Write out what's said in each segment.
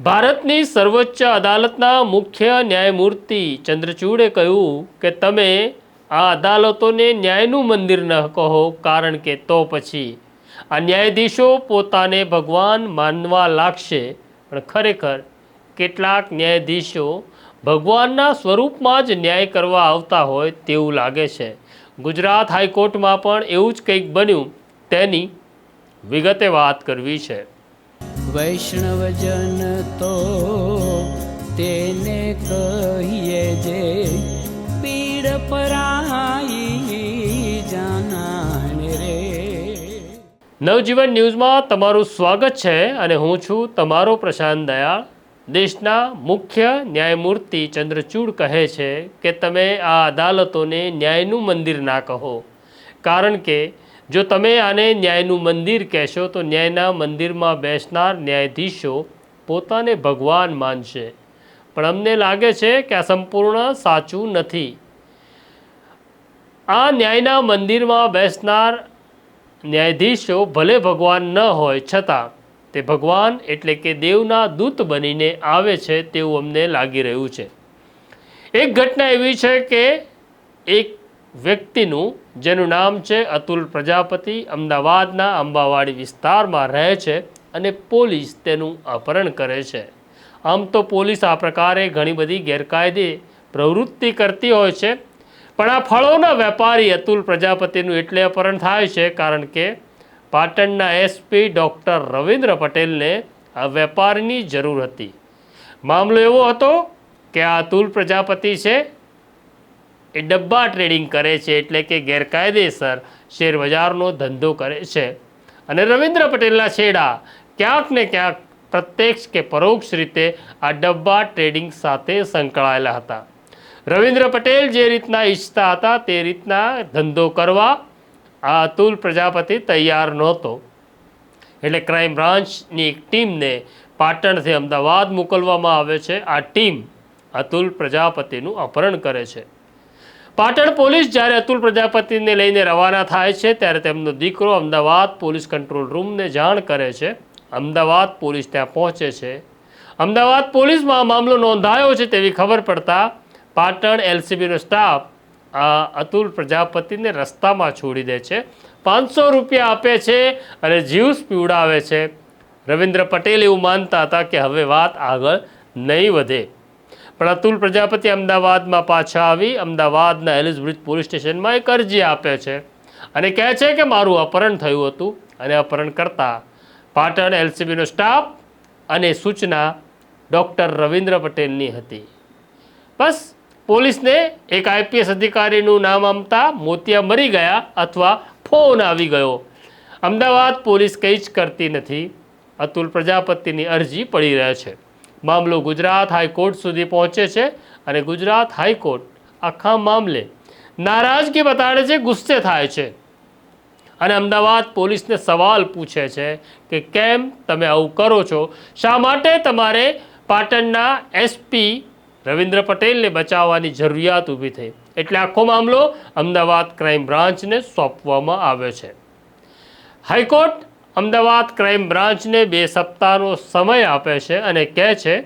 ભારતની સર્વોચ્ચ અદાલતના મુખ્ય ન્યાયમૂર્તિ ચંદ્રચૂડે કહ્યું કે તમે આ અદાલતોને ન્યાયનું મંદિર ન કહો કારણ કે તો પછી આ ન્યાયાધીશો પોતાને ભગવાન માનવા લાગશે. પણ ખરેખર કેટલાક ન્યાયાધીશો ભગવાનના સ્વરૂપમાં જ ન્યાય કરવા આવતા હોય તેવું લાગે છે. ગુજરાત હાઈકોર્ટમાં પણ એવું જ કંઈક બન્યું. તેની વિગતે વાત કરવી છે. વૈષ્ણવજન તો તેને કહીએ જે પીડ પરાઈ જાનાને રે. નવજીવન ન્યૂઝમાં તમારું સ્વાગત છે અને હું છું તમારો પ્રશાંત દયાળ. દેશના મુખ્ય ન્યાયમૂર્તિ ચંદ્રચૂડ કહે છે કે તમે આ અદાલતોને ન્યાયનું મંદિર ના કહો. કારણ કે જો તમે આને ન્યાયનું મંદિર કહેશો, તો ન્યાયના મંદિરમાં બેસનાર ન્યાયાધીશો પોતાને ભગવાન માનશે. પણ અમને લાગે છે કે આ સંપૂર્ણ સાચું નથી. આ ન્યાયના મંદિરમાં બેસનાર ન્યાયાધીશો ભલે ભગવાન ન હોય, છતાં તે ભગવાન એટલે કે દેવના દૂત બનીને આવે છે તેવું અમને લાગી રહ્યું છે. એક ઘટના એવી છે કે એક વ્યક્તિનું, જેનું નામ છે અતુલ પ્રજાપતિ, અમદાવાદના અંબાવાડી વિસ્તારમાં રહે છે અને પોલીસ તેનું અપહરણ કરે છે. આમ તો પોલીસ આ પ્રકારે ઘણી બધી ગેરકાયદે પ્રવૃત્તિ કરતી હોય છે. પણ આ ફળોના વેપારી અતુલ પ્રજાપતિનું એટલે અપહરણ થાય છે કારણ કે પાટણના એસપી ડૉક્ટર રવિન્દ્ર પટેલને આ વેપારની જરૂર હતી. મામલો એવો હતો કે આ અતુલ પ્રજાપતિ છે એ ડબ્બા ટ્રેડિંગ કરે છે એટલે કે ગેરકાયદેસર શેરબજારનો ધંધો કરે છે. અને રવિન્દ્ર પટેલના છેડા, ક્યાંક ને ક્યાંક પ્રત્યક્ષ કે પરોક્ષ રીતે આ ડબ્બા ટ્રેડિંગ સાથે સંકળાયેલા હતા. રવિન્દ્ર પટેલ જે રીતના ઈચ્છતા હતા તે રીતના ધંધો કરવા આ અતુલ પ્રજાપતિ તૈયાર નહોતો. એટલે ક્રાઇમ બ્રાન્ચની એક ટીમને પાટણથી અમદાવાદ મોકલવામાં આવે છે. આ ટીમ અતુલ પ્રજાપતિનું અપહરણ કરે છે. પાટણ પોલીસ જ્યારે અતુલ પ્રજાપતિને લઈને રવાના થાય છે, ત્યારે તેમનો દીકરો અમદાવાદ પોલીસ કંટ્રોલ રૂમને જાણ કરે છે. અમદાવાદ પોલીસ ત્યાં પહોંચે છે. અમદાવાદ પોલીસમાં આ મામલો નોંધાયો છે તેવી ખબર પડતા પાટણ એલસીબીનો સ્ટાફ આ અતુલ પ્રજાપતિને રસ્તામાં છોડી દે છે. પાંચસો રૂપિયા આપે છે અને જ્યુસ પીવડાવે છે. રવિન્દ્ર પટેલ એવું માનતા હતા કે હવે વાત આગળ નહીં વધે. પણ અતુલ પ્રજાપતિ અમદાવાદમાં પાછા આવી. અમદાવાદના એલિસ બ્રિજ પોલીસ સ્ટેશનમાં એક અરજી આપે છે અને કહે છે કે મારું અપહરણ થયું હતું અને અપહરણ કરતા પાટણ એલસીબીનો સ્ટાફ અને સૂચના ડૉક્ટર રવિન્દ્ર પટેલની હતી. બસ પોલીસને એક આઈપીએસ અધિકારીનું નામ આમતા મોતિયા મરી ગયા અથવા ફોન આવી ગયો. અમદાવાદ પોલીસ કંઈ જ કરતી નથી. અતુલ પ્રજાપતિની અરજી પડી રહે છે. મામલો ગુજરાત હાઈકોર્ટ સુધી પહોંચે છે અને ગુજરાત હાઈકોર્ટ આખા મામલે નારાજગી બતાડે છે, ગુસ્સે થાય છે. અને અમદાવાદ પોલીસને સવાલ પૂછે છે કે કેમ તમે આવું કરો છો? શા માટે તમારે પાટણના એસપી રવિન્દ્ર પટેલને બચાવવાની જરૂરિયાત ઊભી થઈ? એટલે આખો મામલો અમદાવાદ ક્રાઇમ બ્રાન્ચને સોંપવામાં આવ્યો છે. હાઈકોર્ટ અમદાવાદ ક્રાઇમ બ્રાન્ચને બે સપ્તાહનો સમય આપે છે અને કહે છે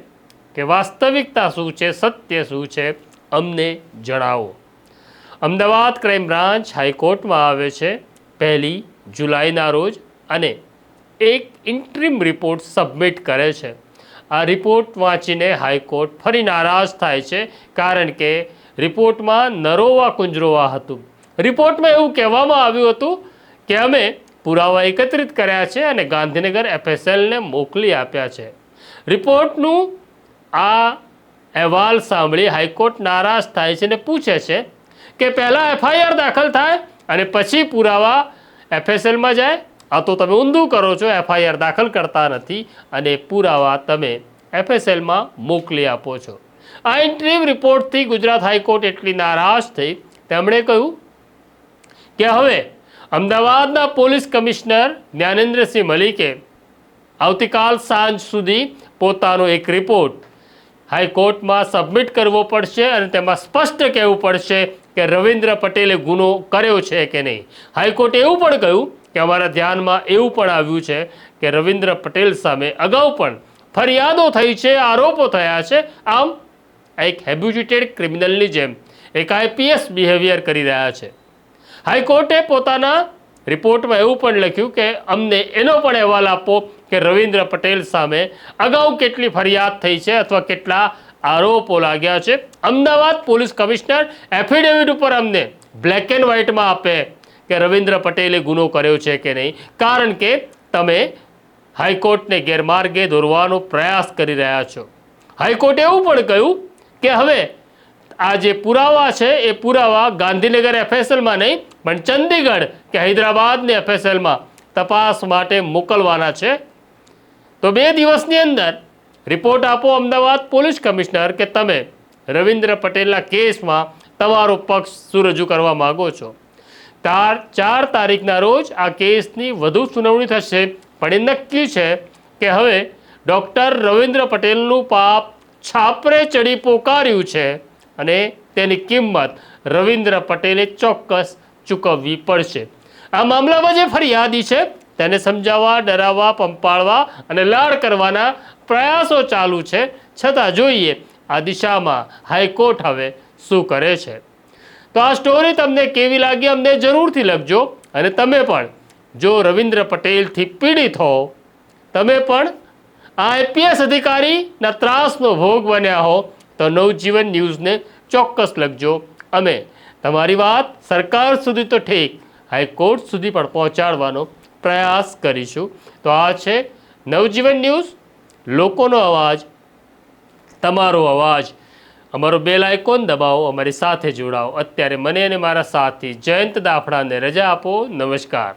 કે વાસ્તવિકતા શું છે, સત્ય શું છે, અમને જણાવો. અમદાવાદ ક્રાઇમ બ્રાન્ચ હાઈકોર્ટમાં આવે છે પહેલી જુલાઈના રોજ અને એક ઇન્ટ્રીમ રિપોર્ટ સબમિટ કરે છે. આ રિપોર્ટ વાંચીને હાઈકોર્ટ ફરી નારાજ થાય છે કારણ કે રિપોર્ટમાં નરોવા કુંજરોવા હતું. રિપોર્ટમાં એવું કહેવામાં આવ્યું હતું કે અમે પુરાવા એકત્રિત કર્યા છે અને ગાંધીનગર એફએસએલને મોકલી આપ્યા છે. રિપોર્ટનું આ અહેવાલ સાંભળી હાઈકોર્ટ નારાજ થાય છે અને પૂછે છે કે પહેલાં એફઆઈઆર દાખલ થાય અને પછી પુરાવા એફએસએલમાં જાય? આ તો તમે ઊંધું કરો છો એફઆઈઆર દાખલ કરતા નથી અને પુરાવા તમે એફએસએલમાં મોકલી આપો છો. આ ઇન્ટરવ્યૂ રિપોર્ટથી ગુજરાત હાઈકોર્ટ એટલી નારાજ થઈ. તેમણે કહ્યું કે હવે અમદાવાદના પોલીસ કમિશનર જ્ઞાનેન્દ્રસિંહ મલિકે આવતીકાલ સાંજ સુધી પોતાનો એક રિપોર્ટ હાઈકોર્ટમાં સબમિટ કરવો પડશે અને તેમાં સ્પષ્ટ કહેવું પડશે કે રવિન્દ્ર પટેલે ગુનો કર્યો છે કે નહીં. હાઈકોર્ટે એવું પણ કહ્યું કે અમારા ધ્યાનમાં એવું પણ આવ્યું છે કે રવિન્દ્ર પટેલ સામે અગાઉ પણ ફરિયાદો થઈ છે, આરોપો થયા છે. આમ એક હેબ્યુટેડ ક્રિમિનલની જેમ એક આઈપીએસ બિહેવિયર કરી રહ્યા છે. હાઈકોર્ટે પોતાના રિપોર્ટમાં એવું પણ લખ્યું કે અમને એનો પણ અહેવાલ આપો કે રવિન્દ્ર પટેલ સામે અગાઉ કેટલી ફરિયાદ થઈ છે અથવા કેટલા આરોપો લાગ્યા છે. અમદાવાદ પોલીસ કમિશનર એફિડેવિટ ઉપર અમને બ્લેક એન્ડ વ્હાઇટમાં આપે કે રવિન્દ્ર પટેલે ગુનો કર્યો છે કે નહીં. કારણ કે તમે હાઈકોર્ટને ગેરમાર્ગે દોરવાનો પ્રયાસ કરી રહ્યા છો. હાઈકોર્ટે એવું પણ કહ્યું કે હવે આ જે પુરાવા છે એ પુરાવા ગાંધીનગર એફએસએલમાં નહીં પણ ચંદીગઢ કે હૈદરાબાદની એફએસએલમાં તપાસ માટે મોકલવાના છે. તો બે દિવસની અંદર રિપોર્ટ આપો અમદાવાદ પોલીસ કમિશનર કે તમે રવિન્દ્ર પટેલના કેસમાં તમારો પક્ષ શું રજૂ કરવા માગો છો. તાર ચાર તારીખના રોજ આ કેસની વધુ સુનાવણી થશે. પણ એ નક્કી છે કે હવે ડૉક્ટર રવિન્દ્ર પટેલનું પાપ છાપરે ચડી પોકાર્યું છે અને તેની કિંમત રવિન્દ્ર પટેલે ચોક્કસ ચૂકવવી પડશે. આ મામલામાં જે ફરિયાદી છે, તેને સમજાવવા, ડરાવવા, પંપાળવા અને લાડ કરવાના પ્રયાસો ચાલુ છે. છતાં જોઈએ, આ દિશામાં હાઈકોર્ટ હવે શું કરે છે. તો આ સ્ટોરી તમને કેવી લાગી અમને જરૂરથી લખજો. અને તમે પણ, જો રવિન્દ્ર પટેલથી પીડિત હો, તમે પણ આ આઈપીએસ અધિકારીના ત્રાસનો ભોગ બન્યા હો, તો નવજીવન ન્યૂઝને ચોક્કસ લખજો. અમે તમારી વાત સરકાર સુધી તો ઠીક. હાઈકોર્ટ સુધી પણ પહોંચાડવાનો પ્રયાસ કરીશું. તો આ છે નવજીવન ન્યૂઝ. લોકોનો અવાજ, તમારો અવાજ. અમારો બેલ આઇકોન દબાવો, અમારી સાથે જોડાઓ. અત્યારે મને અને મારા સાથી જયંત દાફડાને રજા આપો. નમસ્કાર.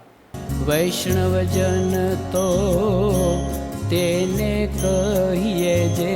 વૈષ્ણવજન તો તેને કહીએ જે